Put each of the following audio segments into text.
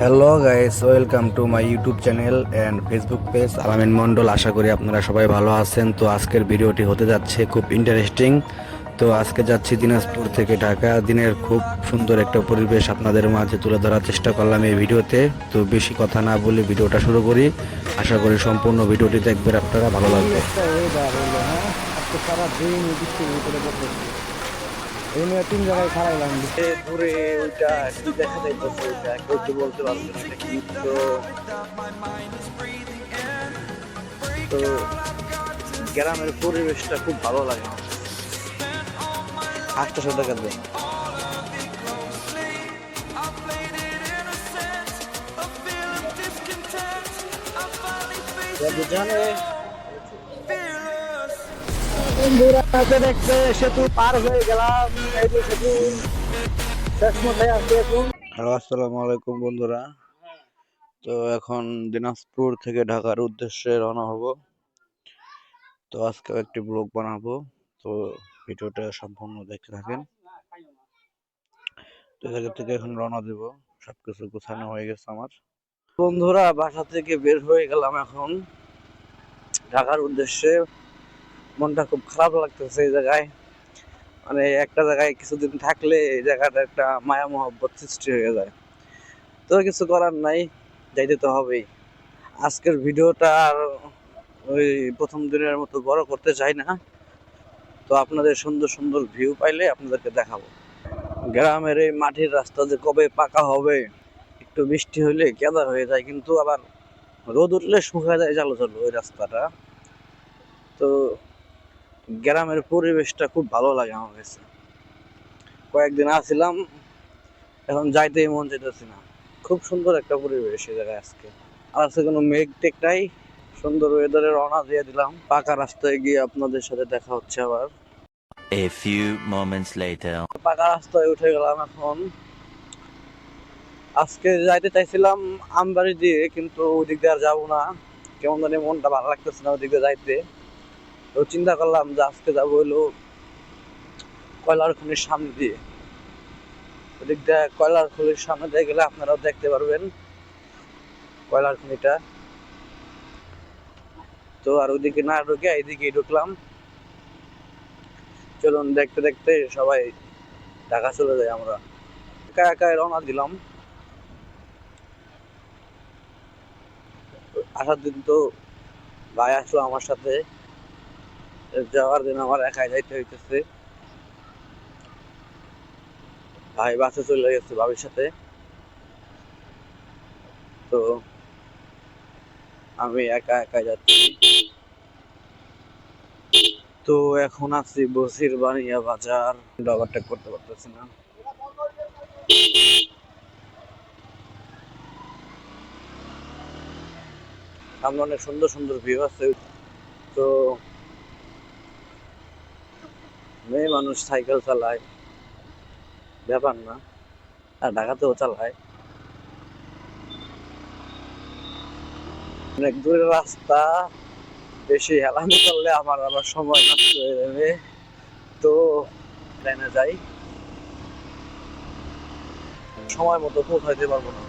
Hello guys welcome to my YouTube channel and Facebook page Alamin Mondal আশা করি আপনারা সবাই ভালো আছেন। তো আজকের ভিডিওটি হতে যাচ্ছে খুব ইন্টারেস্টিং তো আজকে যাচ্ছি দিনাজপুর থেকে ঢাকা। দিনের খুব সুন্দর একটা পরিবেশ আপনাদের মাঝে তুলে ধরার চেষ্টা করলাম এই ভিডিওতে। তো বেশি কথা না বলে ভিডিওটা শুরু করি। আশা করি সম্পূর্ণ ভিডিওটি দেখবেন আপনারা ভালো লাগবে। এই নিয়ে তিন জায়গায় খারাইলাম দূরে ওইটা দেখা যাইতেছে ওইটা কেউ তো বলতে পারবে না এটা কি তো? তো গ্রামের পরিবেশটা খুব ভালো লাগে। আটশো টাকা দেয় জানে বন্ধুরা দেখতে সেতু পার হয়ে গেলাম। এই যে সেতু, শেষ এখন। হ্যালো, আসসালামু আলাইকুম বন্ধুরা। তো এখন দিনাজপুর থেকে ঢাকার উদ্দেশ্যে রওনা হব। তো আজকে একটি ব্লগ বানাবো। তো ভিডিওটা সম্পূর্ণ দেখতে থাকেন। তো এখান থেকে এখন রওনা দেব। সবকিছু গোছানো হয়ে গেছে আমার। বন্ধুরা, বাসা থেকে বের হয়ে গেলাম এখন। ঢাকার উদ্দেশ্যে। মনটা খুব খারাপ লাগতেছে এই জায়গায়। মানে একটা জায়গায় কিছুদিন থাকলে এই জায়গাটা একটা মায়া মহব্বত সৃষ্টি হয়ে যায়। তো কিছু করার নাই, যাইতে তো হবেই। আজকের ভিডিওটা আর ওই প্রথম দিনের মতো বড় করতে চাই না। তো আপনাদের সুন্দর সুন্দর ভিউ পাইলে আপনাদেরকে দেখাবো। গ্রামের এই মাটির রাস্তা যে কবে পাকা হবে, একটু বৃষ্টি হলে কেদা হয়ে যায়, কিন্তু আবার রোদ উঠলে শুকা যায় জালো জালো ওই রাস্তাটা। তো গ্রামের পরিবেশটা খুব ভালো লাগে আমার কাছে। কয়েকদিন আসছিলাম এখন যাইতেই মন যেতেছি না। খুব সুন্দর একটা পরিবেশ এই জায়গায় আজকে। আর আজকে কোনো মেঘ টেক নাই সুন্দর ওয়েদারে রওনা দিয়ে দিলাম। পাকা রাস্তায় গিয়ে আপনাদের সাথে দেখা হচ্ছে আবার। A few moments later. পাকা রাস্তায় উঠে গেলাম এখন। আজকে যাইতে চাইছিলাম আমবাড়ি দিয়ে কিন্তু ওদিক দিয়ে আর যাব না। কেমন জানি মনটা ভালো লাগতেছে না ওদিক দিয়ে যাইতে। তো চিন্তা করলাম যে আজকে যাব হলো কয়লার খনির সামনে দিয়ে। ওদিক দিয়ে কয়লার খনির সামনে দিয়ে গেলে আপনারাও দেখতে পারবেন কয়লার খনিটা। তো আর ওদিকে না ঢুকে এইদিকে ঢুকলাম। চলুন দেখতে দেখতে সবাই ঢাকা চলে যাই আমরা। একা একা রওনা দিলাম। আসার দিন তো ভাই আসলো আমার সাথে। যাওয়ার দিন আমার একাই যাইতে হইতেছে। ভাই বাসে চলে গেছে ভাবির সাথে। তো আমি একা একা যাচ্ছি। তো এখন আছি বসির বানিয়া বাজার। ওভারটেক করতে পারতেছি না। সামনে অনেক সুন্দর সুন্দর ভিউ আছে। তো মেয়ে মানুষ সাইকেল চালায়, ব্যাপার না। আর ঢাকাতেও চালায়। অনেক দূরের রাস্তা, বেশি হেলামি করলে আমার আবার সময় নষ্ট হয়ে যাবে। তো ট্রেনে যাই। সময় মতো পৌঁছাইতে পারব না।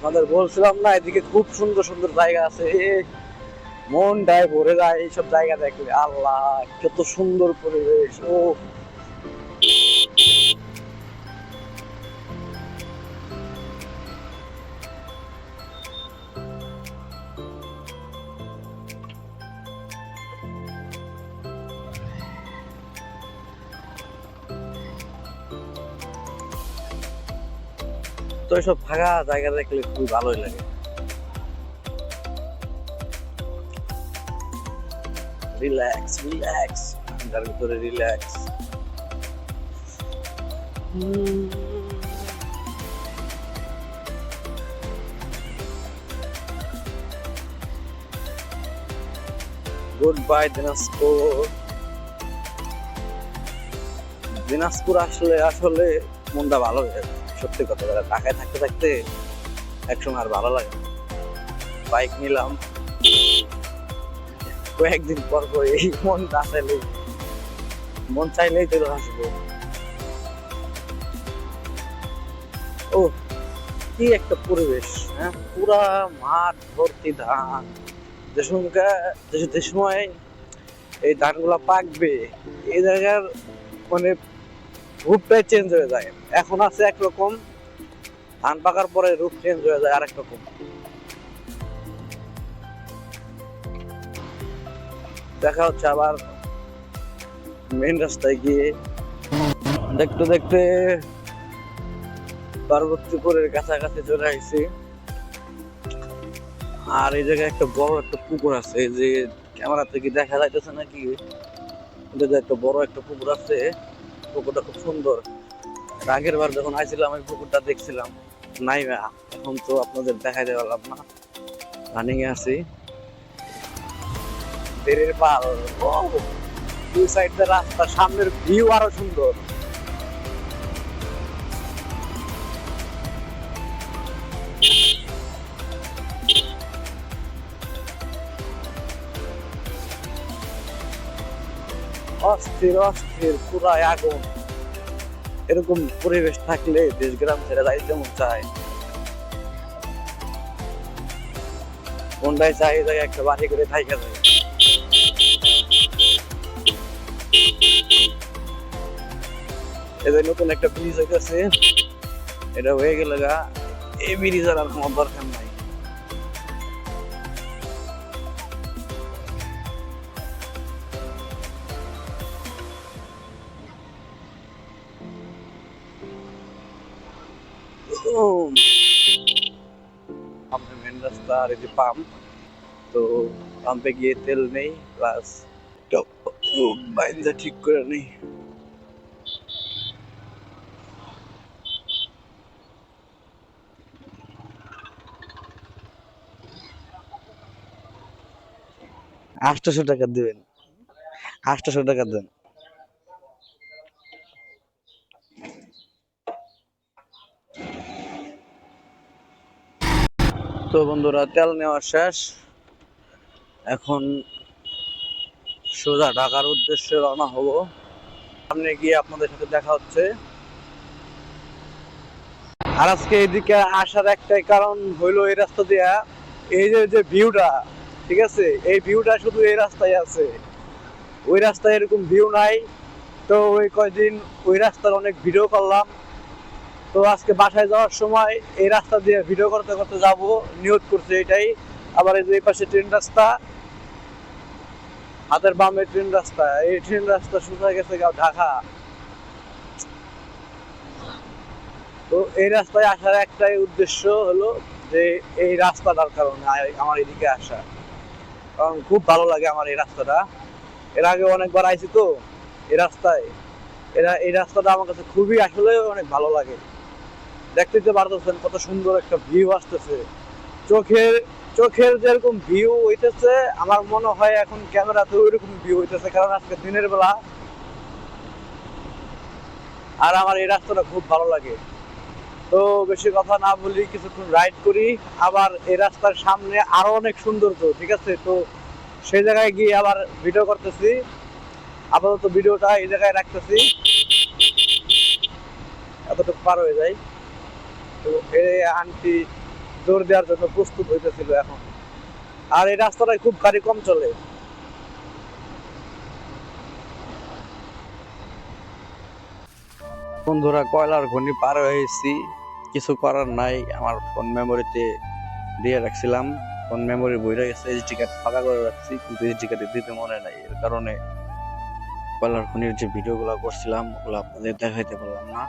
আমাদের বলছিলাম না, এদিকে খুব সুন্দর সুন্দর জায়গা আছে। মনটায় ভরে যায় এইসব জায়গা দেখলে। আল্লাহ, কত সুন্দর পরিবেশ, ও। তো এসব ফাঁকা জায়গা দেখলে খুবই ভালোই লাগে। রিল্যাক্স রিল্যাক্স তার ভিতরে relax good bye Dinajpur Dinajpur আসলে আসলে মনটা ভালো হয়ে যায়। সত্যি কথা বলে, ঢাকায় থাকতে থাকতে একসময় আর ভালো লাগে বাইক নিলাম। কয়েকদিন পর পর এই মন চাইলেই মন চাইলেই চলে আসব ও, কি একটা পরিবেশ হ্যাঁ? পুরা মাঠ ভর্তি ধান। যে- যে সময় এই ধানগুলা পাকবে। এই জায়গার মানে রূপটাই চেঞ্জ হয়ে যায়। এখন আছে একরকম, ধান পাকার পরে রূপ চেঞ্জ হয়ে যায় আরেক রকম। দেখা হচ্ছে আবার মেন রাস্তায় গিয়ে। দেখতে দেখতে পার্বতীপুরের কাছাকাছি চলে আসছি। আর এই জায়গায় একটা বড় একটা পুকুর আছে যে ক্যামেরা থেকে দেখা যাইতেছে নাকি? একটা বড় একটা পুকুর আছে, পুকুরটা খুব সুন্দর। আগের বার যখন আইছিলাম আমি পুকুরটা দেখছিলাম। নাই এখন তো আপনাদের দেখাইতে পারলাম না। রানিং এ আছি। পাল সাইড রাস্তা, সামনের ভিউ আরও সুন্দর। অস্থির অস্থির, পুরাই আগুন। এরকম পরিবেশ থাকলে দেশ গ্রাম ছেড়ে যাইতে মন চায়। কোনটাই চাই একটা বাড়ি করে থাইকা যায়। এদের নতুন একটা ব্রিজ হইতেছে, এটা হয়ে গেলে গা, এই ব্রিজ আর আর কোনো দরকার নাই। মেন রাস্তা আর এই পাম্প তো পাম্পে গিয়ে তেল নেই প্লাস বাইন্দা ঠিক করে নেই। আটশোশো টাকা দিবেন। আটশোশো টাকা দেন। তো বন্ধুরা, তেল নেওয়া শেষ। এখন সোজা ঢাকার উদ্দেশ্যে রওনা হব। সামনে গিয়ে আপনাদের সাথে দেখা হচ্ছে। আর আজকে এইদিকে আসার একটাই কারণ হইল এই রাস্তা দিয়া, এই যে যে ভিউটা ঠিক আছে? এই ভিউটা শুধু এই রাস্তায় আছে। ওই রাস্তায় এরকম ভিউ নাই। তো ওই কয়দিন ওই রাস্তার অনেক ভিডিও করলাম। তো আজকে বাসায় যাওয়ার সময় এই রাস্তা দিয়ে ভিডিও করতে করতে যাব। নিয়োগ করছে এটাই। আবার এই যে এই পাশে ট্রেন রাস্তা। হাতের বামে ট্রেন রাস্তা। এই ট্রেন রাস্তা সোজা গেছে ঢাকা। তো এই রাস্তায় আসার একটাই উদ্দেশ্য হলো যে এই রাস্তাটার কারণে আমার এদিকে আসা খুব ভালো লাগে আমার এই রাস্তাটা। এর আগে অনেকবার আইছি তো, এই রাস্তায়। এরা এই রাস্তাটা আমার কাছে খুবই আসলে অনেক ভালো লাগে। দেখতে পারতেছেন কত সুন্দর একটা ভিউ আসতেছে। চোখের চোখের যেরকম ভিউ হইতেছে, আমার মনে হয় এখন ক্যামেরাতে ওইরকম ভিউ হইতেছে, কারণ আজকে দিনের বেলা। আর আমার এই রাস্তাটা খুব ভালো লাগে। তো বেশি কথা না বলি, কিছুক্ষণ রাইড করি। আবার এই রাস্তার সামনে আরও অনেক সৌন্দর্য, ঠিক আছে? তো সেই জায়গায় গিয়ে আবার ভিডিও করতেছি। আপাতত ভিডিওটা এই জায়গায় রাখতেছি। এতটুকু পার হয়ে যায় তো এই আন্টি জোর দেওয়ার জন্য প্রস্তুত হইতেছিল এখন। আর এই রাস্তাটায় খুব গাড়ি কম চলে। বন্ধুরা, কয়লার ঘনি পার হয়েছি। কিছু করার নাই। আমার ফোন মেমোরিতে দিয়ে রাখছিলাম। ফোন মেমোরি বইরে গেছে এই টিকিট ফাঁকা করে রাখছি, কিন্তু এই টিকিট দিতে মনে নাই। এর কারণে কয়লার খনির যে ভিডিওগুলো করছিলাম, ওগুলো আপনাদের দেখাইতে পারলাম না।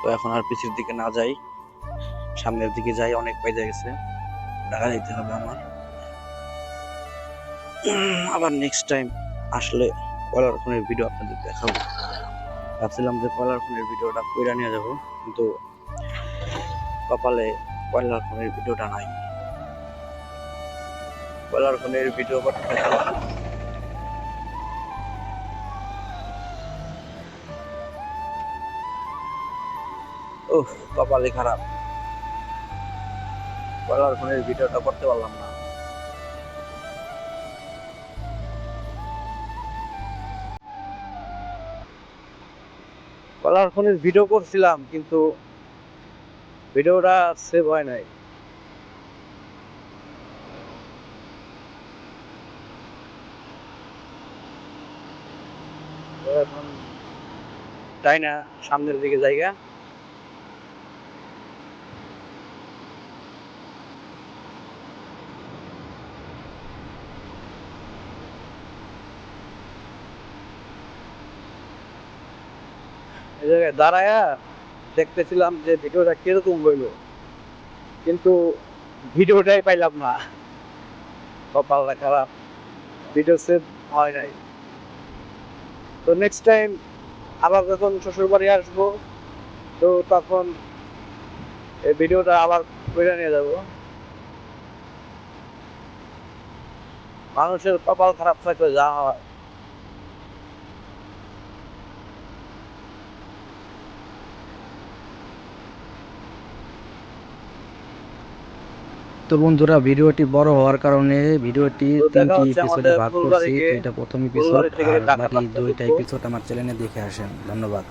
তো এখন আর পিছের দিকে না যাই, সামনের দিকে যাই, অনেক বাইরে গেছে। ঢাকা যেতে হবে আমার। আবার নেক্সট টাইম আসলে কয়লার খনির ভিডিও আপনাদের দেখাবো। ভাবছিলাম যে কয়লার খনির ভিডিওটা কইরা নিয়ে যাব, কিন্তু কপালে কয়লার খনির ভিডিওটা নাই। কয়লার খনির ভিডিও উফ কপালে খারাপ। কয়লার খনির ভিডিওটা করতে পারলাম না। কয়লার খনির ভিডিও করছিলাম, কিন্তু ভিডিওটা সেভ হয় নাই। এখন তাই না সামনের দিকে জায়গা। এই জায়গায় দাঁড়ায়া দেখতেছিলাম যে ভিডিওটা কীরকম হইল। কিন্তু ভিডিওটাই পাইলাম না। কপালটা খারাপ। ভিডিও সেভ হয় নাই। তো নেক্সট টাইম আবার যখন শ্বশুরবাড়ি আসব, তো তখন এই ভিডিওটা আবার করে নিয়ে যাব। মানুষের কপাল খারাপ থাকলে যা হয়। তো বন্ধুরা ভিডিওটি বড় হওয়ার কারণে ভিডিওটি তিনটি এপিসোডে ভাগ করছি। এটা প্রথম এপিসোড আর বাকি দুইটা এপিসোড আমার চ্যানেলে দেখে আসেন। ধন্যবাদ।